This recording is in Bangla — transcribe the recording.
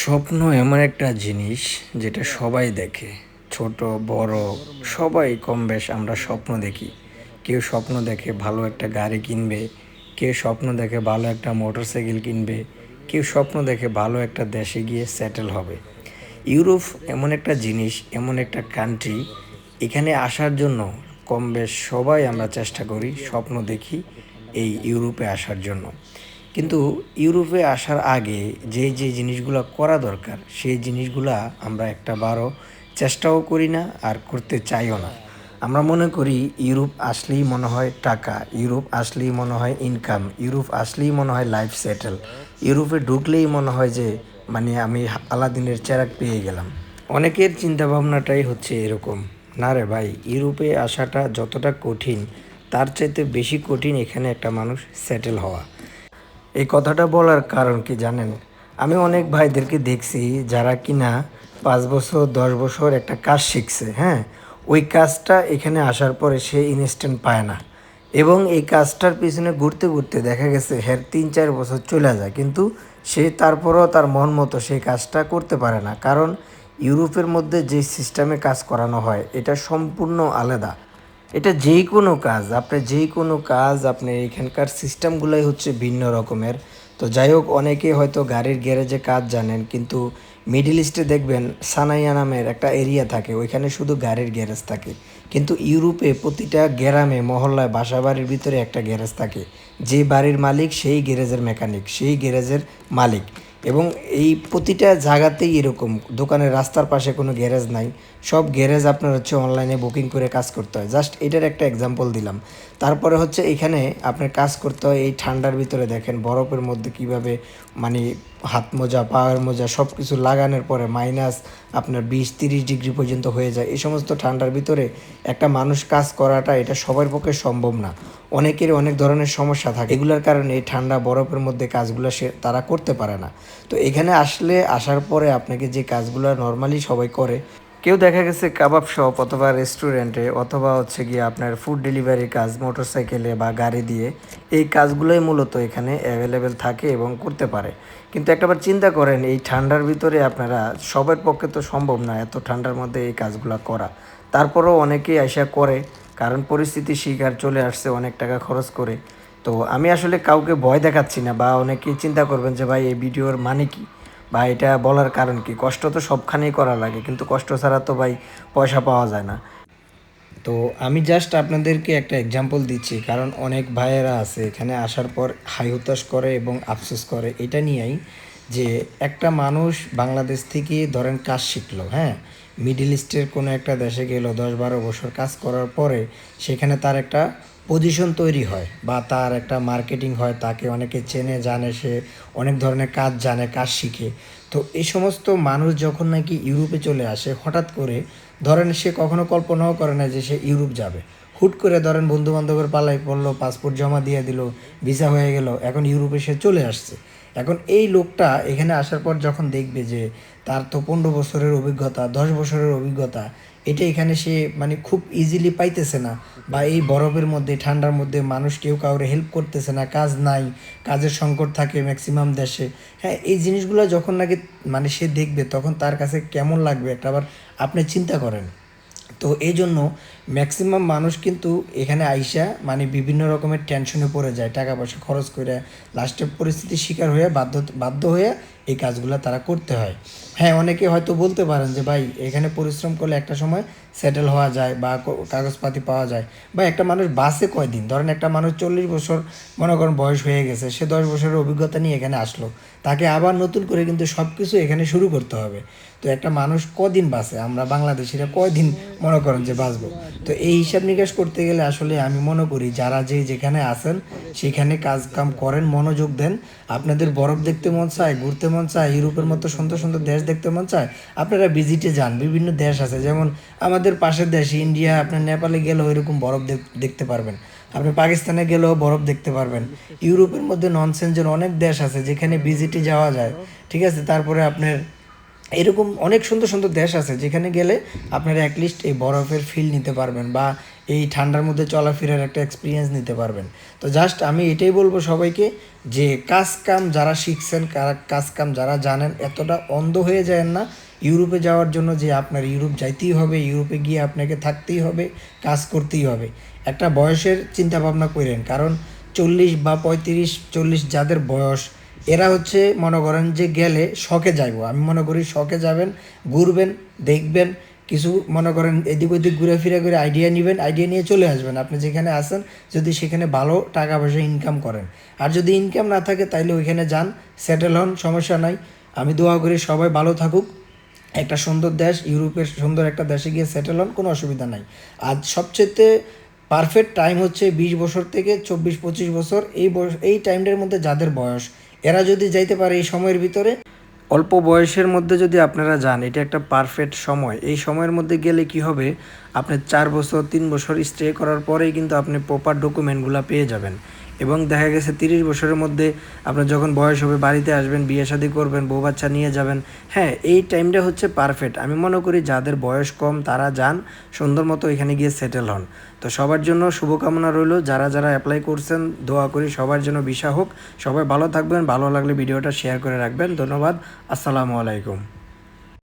স্বপ্ন এমন একটা জিনিস যেটা সবাই দেখে। ছোট, বড়, সবাই কম বেশ আমরা স্বপ্ন দেখি। কেউ স্বপ্ন দেখে ভালো একটা গাড়ি কিনবে, কেউ স্বপ্ন দেখে ভালো একটা মোটর সাইকেল কিনবে, কেউ স্বপ্ন দেখে ভালো একটা দেশে গিয়ে সেটেল হবে। ইউরোপ এমন একটা জিনিস, এমন একটা কান্ট্রি এখানে আসার জন্য কম বেশ সবাই আমরা চেষ্টা করি স্বপ্ন দেখি এই ইউরোপে আসার জন্য। কিন্তু ইউরোপে আসার আগে যে যে জিনিসগুলো করা দরকার, সেই জিনিসগুলা আমরা একটা বারও চেষ্টাও করি না আর করতে চাইও না। আমরা মনে করি ইউরোপ আসলেই মনে হয় টাকা, ইউরোপ আসলেই মনে হয় ইনকাম ইউরোপ আসলেই মনে হয় লাইফ সেটেল ইউরোপে ঢুকলেই মনে হয় যে মানে আমি আলাদিনের চেরাক পেয়ে গেলাম। অনেকের চিন্তাভাবনাটাই হচ্ছে এরকম, না রে ভাই, ইউরোপে আসাটা যতটা কঠিন, তার চাইতে বেশি কঠিন এখানে একটা মানুষ সেটেল হওয়া। এই কথাটা বলার কারণ কি জানেন? আমি অনেক ভাইদেরকে দেখছি যারা কিনা পাঁচ বছর, দশ বছর একটা কাজ শিখছে হ্যাঁ? ওই কাজটা এখানে আসার পরে সে ইনস্ট্যান্ট পায় না। এবং এই কাজটার পিছনে ঘুরতে ঘুরতে দেখা গেছে হ্যার তিন, চার বছর চলে যায়। কিন্তু সে তারপরেও তার মন মতো সেই কাজটা করতে পারে না। কারণ ইউরোপের মধ্যে যে সিস্টেমে কাজ করানো হয়, এটা সম্পূর্ণ আলাদা। এটা যেই কোনো কাজ, আপনি যেই কোনো কাজ, আপনি এখানকার সিস্টেমগুলোই হচ্ছে ভিন্ন রকমের। তো যাই হোক অনেকে হয়তো গাড়ির গ্যারেজে কাজ জানেন, কিন্তু মিডিল ইস্টে দেখবেন সানাইয়া নামের একটা এরিয়া থাকে, ওইখানে শুধু গাড়ির গ্যারেজ থাকে। কিন্তু ইউরোপে প্রতিটা গ্রামে, মহল্লায় বাসা বাড়ির ভিতরে একটা গ্যারেজ থাকে। যে বাড়ির মালিক, সেই গ্যারেজের মেকানিক, সেই গ্যারেজের মালিক। এবং এই প্রতিটা জায়গাতেই এরকম। দোকানের রাস্তার পাশে কোনো গ্যারেজ নাই। সব গ্যারেজ আপনার হচ্ছে অনলাইনে বুকিং করে কাজ করতে হয়। জাস্ট এটার একটা এক্সাম্পল দিলাম। তারপরে হচ্ছে এখানে আপনার কাজ করতে হয় এই ঠান্ডার ভিতরে দেখেন, বরফের মধ্যে কীভাবে মানে হাত মোজা, পায়ের মোজা সব কিছু লাগানোর পরে মাইনাস আপনার বিশ তিরিশ ডিগ্রি পর্যন্ত হয়ে যায়। এই সমস্ত ঠান্ডার ভিতরে একটা মানুষ কাজ করাটা এটা সবার পক্ষে সম্ভব না। অনেকের অনেক ধরনের সমস্যা থাকে। এগুলোর কারণে এই ঠান্ডা বরফের মধ্যে কাজগুলো সে তারা করতে পারে না। তো এখানে আসলে, আসার পরে আপনাকে যে কাজগুলো নর্মালি সবাই করে কেউ দেখা গেছে কাবাব শপ অথবা রেস্টুরেন্টে অথবা হচ্ছে গিয়ে আপনার ফুড ডেলিভারি কাজ মোটরসাইকেলে বা গাড়ি দিয়ে এই কাজগুলোই মূলত এখানে অ্যাভেলেবেল থাকে এবং করতে পারে। কিন্তু একটাবার চিন্তা করেন, এই ঠান্ডার ভিতরে আপনারা সবার পক্ষে তো সম্ভব না এত ঠান্ডার মধ্যে এই কাজগুলো করা। তারপরেও অনেকেই আশা করে, কারণ পরিস্থিতি শিকার চলে আসছে, অনেক টাকা খরচ করে। তো আমি আসলে কাউকে ভয় দেখাচ্ছি না বা অনেকেই চিন্তা করবেন যে, ভাই, এই ভিডিওর মানে কি? বা এটা বলার কারণ কি? কষ্ট তো সবখানেই করা লাগে, কিন্তু কষ্ট ছাড়া তো ভাই পয়সা পাওয়া যায় না। তো আমি জাস্ট আপনাদেরকে একটা এক্সাম্পল দিচ্ছি, কারণ অনেক ভাইয়েরা আছে, এখানে আসার পর হাই হতাশ করে এবং আফসোস করে। এটা নিয়েই যে একটা মানুষ বাংলাদেশ থেকে ধরেন কাজ শিখলো হ্যাঁ? মিডিল ইস্টের কোনো একটা দেশে গেল, দশ বারো বছর কাজ করার পরে সেখানে তার একটা পজিশন তৈরি হয় বা তার একটা মার্কেটিং হয়, তাকে অনেকে চেনে, জানে, সে অনেক ধরনের কাজ জানে, কাজ শিখে। তো এই সমস্ত মানুষ যখন নাকি ইউরোপে চলে আসে, হঠাৎ করে ধরেন সে কখনো কল্পনাও করে না যে সে ইউরোপ যাবে। হুট করে ধরেন বন্ধু বান্ধবের পালাই পড়ল পাসপোর্ট জমা দিয়ে দিল ভিসা হয়ে গেল, এখন ইউরোপে সে চলে আসছে। এখন এই লোকটা এখানে আসার পর যখন দেখবে যে তার তো পনেরো বছরের অভিজ্ঞতা, দশ বছরের অভিজ্ঞতা, এটা এখানে সে মানে খুব ইজিলি পাইতেছে না। বা এই বরফের মধ্যে, ঠান্ডার মধ্যে মানুষ কেউ কাউরে হেল্প করতেছে না, কাজ নাই, কাজের সংকট থাকে ম্যাক্সিমাম দেশে। হ্যাঁ এই জিনিসগুলো যখন নাকি মানে সে দেখবে, তখন তার কাছে কেমন লাগবে একটা আবার আপনি চিন্তা করেন। তো এই জন্য ম্যাক্সিমাম মানুষ কিন্তু এখানে আইসা মানে বিভিন্ন রকমের টেনশনে পড়ে যায়, টাকা পয়সা খরচ করে লাস্টে পরিস্থিতির শিকার হয়ে বাধ্য বাধ্য হয়ে এই কাজগুলো তারা করতে হয়। হ্যাঁ অনেকে হয়তো বলতে পারেন যে, ভাই, এখানে পরিশ্রম করলে একটা সময় সেটেল হওয়া যায় বা কাগজপাতি পাওয়া যায়। বা একটা মানুষ বাসে কয়দিন? ধরেন একটা মানুষ চল্লিশ বছর মনে করেন বয়স হয়ে গেছে, সে দশ বছরের অভিজ্ঞতা নিয়ে এখানে আসলো। তাকে আবার নতুন করে কিন্তু সব কিছু এখানে শুরু করতে হবে। তো একটা মানুষ কদিন বাঁচে আমরা বাংলাদেশিরা কয়দিন মনে করেন যে বাঁচবো তো এই হিসাব নিকাশ করতে গেলে আসলে আমি মনে করি, যারা যে যেখানে আছেন, সেখানে কাজ কাম করেন, মনোযোগ দেন। আপনাদের বরফ দেখতে মন চায়, ঘুরতে মন চায়, ইউরোপের মতো সুন্দর সুন্দর দেশ দেখতে মন চায়, আপনারা ভিজিটে যান, বিভিন্ন দেশ আছে। যেমন আমাদের পাশের দেশ, ইন্ডিয়া, আপনার নেপালে গেলেও এরকম বরফ দেখ- দেখতে পারবেন। আপনি পাকিস্তানে গেলেও বরফ দেখতে পারবেন। ইউরোপের মধ্যে ননসেন্সের অনেক দেশ আছে যেখানে ভিজিটে যাওয়া যায়, ঠিক আছে? তারপরে আপনার এরকম অনেক সুন্দর সুন্দর দেশ আছে যেখানে গেলে আপনারা অ্যাটলিস্ট এই বরফের ফিল নিতে পারবেন বা এই ঠান্ডার মধ্যে চলাফেরার একটা এক্সপিরিয়েন্স নিতে পারবেন। তো জাস্ট আমি এটাই বলব সবাইকে যে কাজ কাম যারা শিখছেন কাজ কাম যারা জানেন, এতটা অন্ধ হয়ে যায় না। ইউরোপে যাওয়ার জন্য যে আপনার ইউরোপ যাইতেই হবে, ইউরোপে গিয়ে আপনাকে থাকতেই হবে, কাজ করতেই হবে। একটা বয়সের চিন্তা ভাবনা করেন কারণ চল্লিশ বা পঁয়ত্রিশ, চল্লিশ যাদের বয়স এরা হচ্ছে, মনে করেন যে গেলে শখে যাইবো। আমি মনে করি শখে যাবেন, ঘুরবেন, দেখবেন, কিছু মনে করেন এদিক ওদিক ঘুরে ফিরে করে আইডিয়া নেবেন আইডিয়া নিয়ে চলে আসবেন। আপনি যেখানে আসেন যদি সেখানে ভালো টাকা পয়সা ইনকাম করেন। আর যদি ইনকাম না থাকে, তাইলে ওইখানে যান সেটেল হন, সমস্যা নাই। আমি দোয়া করি সবাই ভালো থাকুক। একটা সুন্দর দেশ, ইউরোপের সুন্দর একটা দেশে গিয়ে সেটেল হন, কোনো অসুবিধা নাই। আজ সবচেয়ে পারফেক্ট টাইম হচ্ছে বিশ বছর থেকে চব্বিশ, পঁচিশ বছর। এই এই টাইমটার মধ্যে যাদের বয়স, এরা যদি যাইতে পারে এই সময়ের ভিতরে, অল্প বয়সের মধ্যে যদি আপনারা যান, এটা একটা পারফেক্ট সময়। এই সময়ের মধ্যে গেলে কি হবে? আপনি চার বছর, তিন বছর স্টে করার পরেই কিন্তু আপনি প্রপার ডকুমেন্টগুলো পেয়ে যাবেন। এবং দেখা গেছে তিরিশ বছরের মধ্যে আপনার যখন বয়স হবে, বাড়িতে আসবেন, বিয়ে শাদি করবেন, বউ বাচ্চা নিয়ে যাবেন হ্যাঁ এই টাইমটা হচ্ছে পারফেক্ট আমি মনে করি যাদের বয়স কম, তারা যান, সুন্দর মতো এখানে গিয়ে সেটেল হন। তো সবার জন্য শুভকামনা রইল। যারা যারা অ্যাপ্লাই করছেন, দোয়া করি সবার জন্য বিষা হোক। সবাই ভালো থাকবেন, ভালো লাগলে ভিডিওটা শেয়ার করে রাখবেন। ধন্যবাদ। আসসালামু আলাইকুম।